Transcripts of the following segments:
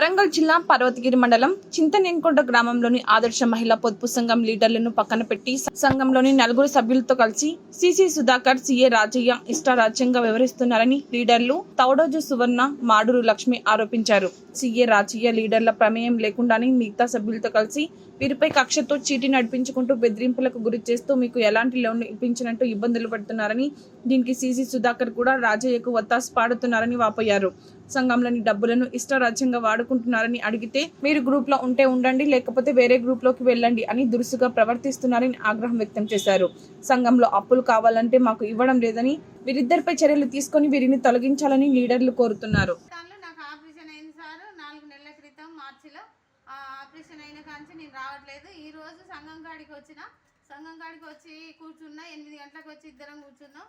వరంగల్ జిల్లా పర్వతగిరి మండలం చింతనెంకొండ గ్రామంలోని ఆదర్శ మహిళా పొదుపు సంఘం లీడర్లను పక్కన పెట్టి సంఘంలోని నలుగురు సభ్యులతో కలిసి సిసి సుధాకర్ సిఏ రాజయ్య ఇష్టారాజ్యంగా వ్యవహరిస్తున్నారని లీడర్లు తౌడోజు సువర్ణ మాడూరు లక్ష్మి ఆరోపించారు. సిఏ రాజయ్య లీడర్ల ప్రమేయం లేకుండానే మిగతా సభ్యులతో కలిసి వీరిపై కక్షతో చీటీ నడిపించుకుంటూ బెదిరింపులకు గురి చేస్తూ మీకు ఎలాంటి లోన్ ఇప్పించినట్టు ఇబ్బందులు పడుతున్నారని దీనికి సిసి సుధాకర్ కూడా రాజయ్యకు వత్తాసు పాడుతున్నారని వాపోయారు. సంఘంలోని డబ్బులను ఇష్టారాజ్యంగా వాడుకుంటున్నారని అడిగితే మీరు గ్రూప్లో ఉంటే ఉండండి లేకపోతే వేరే గ్రూప్లోకి వెళ్ళండి అని దురుసుగా ప్రవర్తిస్తున్నారని ఆగ్రహం వ్యక్తం చేశారు. సంఘంలో అప్పులు కావాలంటే మాకు ఇవ్వడం లేదని వీరిద్దరిపై చర్యలు తీసుకొని వీరిని తొలగించాలని లీడర్లు కోరుతున్నారు. దానిలో నాకు ఆపరేషన్ అయింది సార్. నాలుగు నెలల క్రితం మార్చిలో ఆ ఆపరేషన్ అయిన కాంచి నేను రావట్లేదు. ఈ రోజు సంఘం కాడికి వచ్చిన సంఘం కాడికి వచ్చి కూర్చున్నా ఎనిమిది గంటలకు వచ్చి ఇద్దరం కూర్చున్నాం.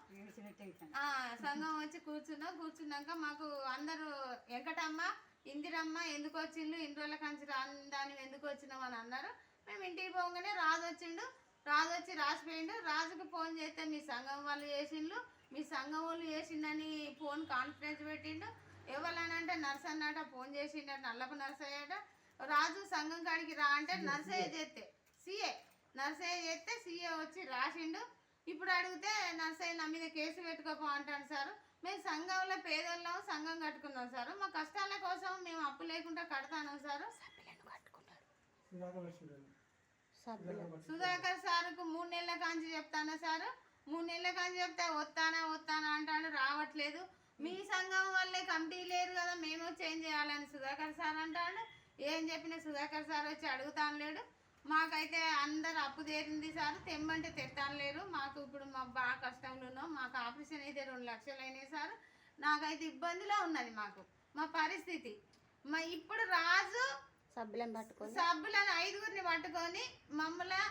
ఆ, సంఘం వచ్చి కూర్చున్నాం. కూర్చున్నాక మాకు అందరూ వెంకటమ్మ ఇందిరమ్మ ఎందుకు వచ్చిండు? ఇన్ని రోజుల కంచి రాని ఎందుకు వచ్చినాం అని అన్నారు. మేము ఇంటికి పోగానే రాజు వచ్చిండు. రాజు వచ్చి రాసిపోయిండు. రాజుకు ఫోన్ చేస్తే మీ సంఘం వాళ్ళు చేసిండ్రు మీ సంఘం వాళ్ళు చేసిండని ఫోన్ కాన్ఫరెన్స్ పెట్టిండు. ఎవరనంటే నర్స్ అన్నట ఫోన్ చేసిండట నల్లపు నర్స్ అయ్యాట రాజు సంఘం కాడికి రా అంటే నర్సయ్య చేస్తే సీఏ. నర్సయ్య చేస్తే సీఏ వచ్చి రాసిండు. ఇప్పుడు అడిగితే నర్సయ్య నా మీద కేసు పెట్టుకోపో అంటాను సార్. మేము సంఘంలో పేదోళ్ళం సంఘం కట్టుకున్నాం సార్. మా కష్టాల కోసం మేము అప్పు లేకుండా కడతాను సార్. సుధాకర్ సార్కు మూడు నెలల కాంచి చెప్తానా సార్? మూడు నెలల కాంచి చెప్తే వస్తానా వస్తానా అంటాడు రావట్లేదు. మీ సంఘం వల్లే కమిటీ లేరు కదా మేము చేంజ్ చేయాలని సుధాకర్ సార్ అంటాడు. ఏం చెప్పినా సుధాకర్ సార్ వచ్చి అడుగుతాను లేడు. మాకైతే అందరు అప్పు తీరింది సార్. తెమ్మంటే తెత్తాను లేరు. మాకు ఇప్పుడు మా బాగా కష్టంలో ఉన్నాం. మాకు ఆపరేషన్ అయితే రెండు లక్షలు అయినాయి సార్. నాకైతే ఇబ్బందిలో ఉన్నది మాకు. మా పరిస్థితి. మా ఇప్పుడు రాజు సబ్బులను పట్టుకొని. సభ్యులను ఐదుగురిని పట్టుకొని మమ్మల్ని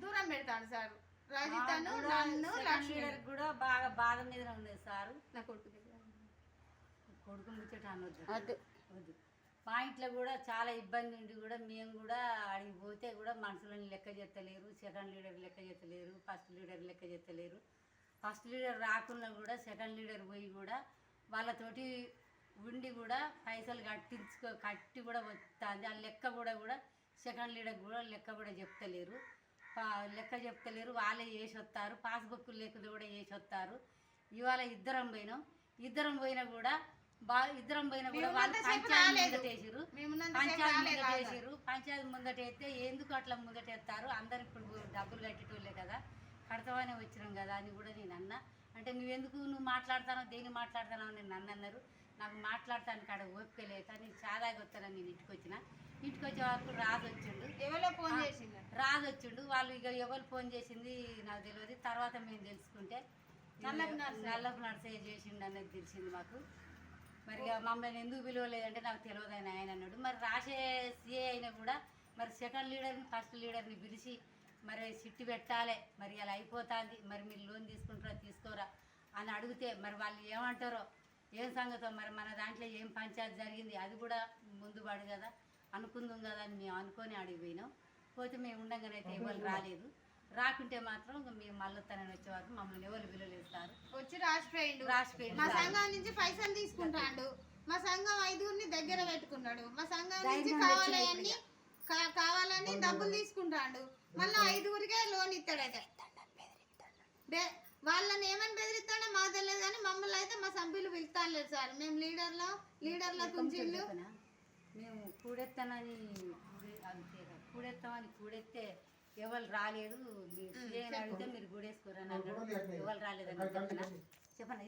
దూరం పెడతాడు సార్. రజితను నన్ను లక్ష్మి. కూడా బాగా బాధ మీద ఉంది సారు. నా కొడుకు. కొడుకు ముచ్చట అనొద్దు. వద్దు. మా ఇంట్లో కూడా చాలా ఇబ్బంది ఉండి కూడా మేము కూడా అడిగి పోతే కూడా మనుషులను లెక్క చేస్తలేరు సెకండ్ లీడర్ లెక్క చేస్తలేరు ఫస్ట్ లీడర్ లెక్క చేస్తలేరు. ఫస్ట్ లీడర్ రాకున్నా కూడా సెకండ్ లీడర్ పోయి కూడా వాళ్ళతోటి ఉండి కూడా పైసలు కట్టించుకో కట్టి కూడా వస్తుంది ఆ లెక్క కూడా కూడా సెకండ్ లీడర్ కూడా లెక్క కూడా చెప్తలేరు. పా- లెక్క చెప్తలేరు. వాళ్ళే చేసి వస్తారు పాస్బుక్ లేకుండా కూడా చేసి వస్తారు ఇవాళ ఇద్దరం పోయినాం. ఇద్దరం పోయినా కూడా బా ఇద్దరం పోయినా కూడా వాళ్ళు పంచాయతీ. ముందట మేమున్నంతసేపు పంచాయతీ ముందట పంచాయతీ వేస్తే ఎందుకు అట్లా ముందట వేస్తారు అందరు ఇప్పుడు డబ్బులు కట్టేటోళ్ళే కదా. కడతామని వచ్చినాం కదా అని కూడా నేను అన్న. అంటే నువ్వెందుకు నువ్వు మాట్లాడతానో దేని మాట్లాడతానో అని నన్ను అన్నారు. నాకు మాట్లాడటానికి కాడ ఓపిక లేక నేను చాలా వస్తానని నేను ఇంటికి వచ్చిన. ఇంటికి వచ్చే వరకు రాజు వచ్చిండు. ఎవరో ఫోన్ చేసిండు. రాజు వచ్చిండు. వాళ్ళు ఇక ఎవరు ఫోన్ చేసింది నాకు తెలియదు తర్వాత మేము తెలుసుకుంటే నల్లపు నర్సయ్య. చేసిండు అనేది తెలిసింది మాకు. మరి మమ్మల్ని ఎందుకు పిలవలేదంటే నాకు తెలియదు అని ఆయన అన్నాడు. మరి రాసే సీఏ అయినా కూడా మరి సెకండ్ లీడర్ని ఫస్ట్ లీడర్ని పిలిచి మరి సిట్టి పెట్టాలి. మరి అలా అయిపోతుంది. మరి మీరు లోన్ తీసుకుంటారా తీసుకోరా అని అడిగితే మరి వాళ్ళు ఏమంటారో ఏం సంగతో? మరి మన దాంట్లో ఏం పంచాయతీ జరిగింది? అది కూడా ముందు పడు కదా. అనుకుందాం కదా అని మేము అనుకొని అడిగిపోయినాం పోతే మేము ఉండగానైతే ఎవరు రాలేదు. రాకుంటే మాత్రం మేము మళ్ళీ తనని వచ్చే వరకు మమ్మల్ని ఎవరు విలువలేస్తారు వచ్చి రాసిపోయిండు. రాసిపోయిండు. మా సంఘం నుంచి పైసలు తీసుకుంటాడు. మా సంఘం ఐదుగురిని దగ్గర పెట్టుకున్నాడు. మా సంఘం నుంచి కావాలని కావాలని డబ్బులు తీసుకుంటాడు. మళ్ళీ ఐదుగురికే లోన్ ఇస్తాడట వాళ్ళని ఏమని బెదిరిస్తాడో మాకు తెలియదు కానీ మమ్మల్ని అయితే మా సభ్యులు పిలుస్తాను సార్. మేము లీడర్లో లీడర్ల కుంచిళ్ళు? మేము కూడెత్తానని. కూడెత్తామని కూడెత్తే ఎవరు రాలేదు. అడిగితే మీరు గూడేసుకోరని అన్నాడు ఎవరు రాలేదని చెప్పనా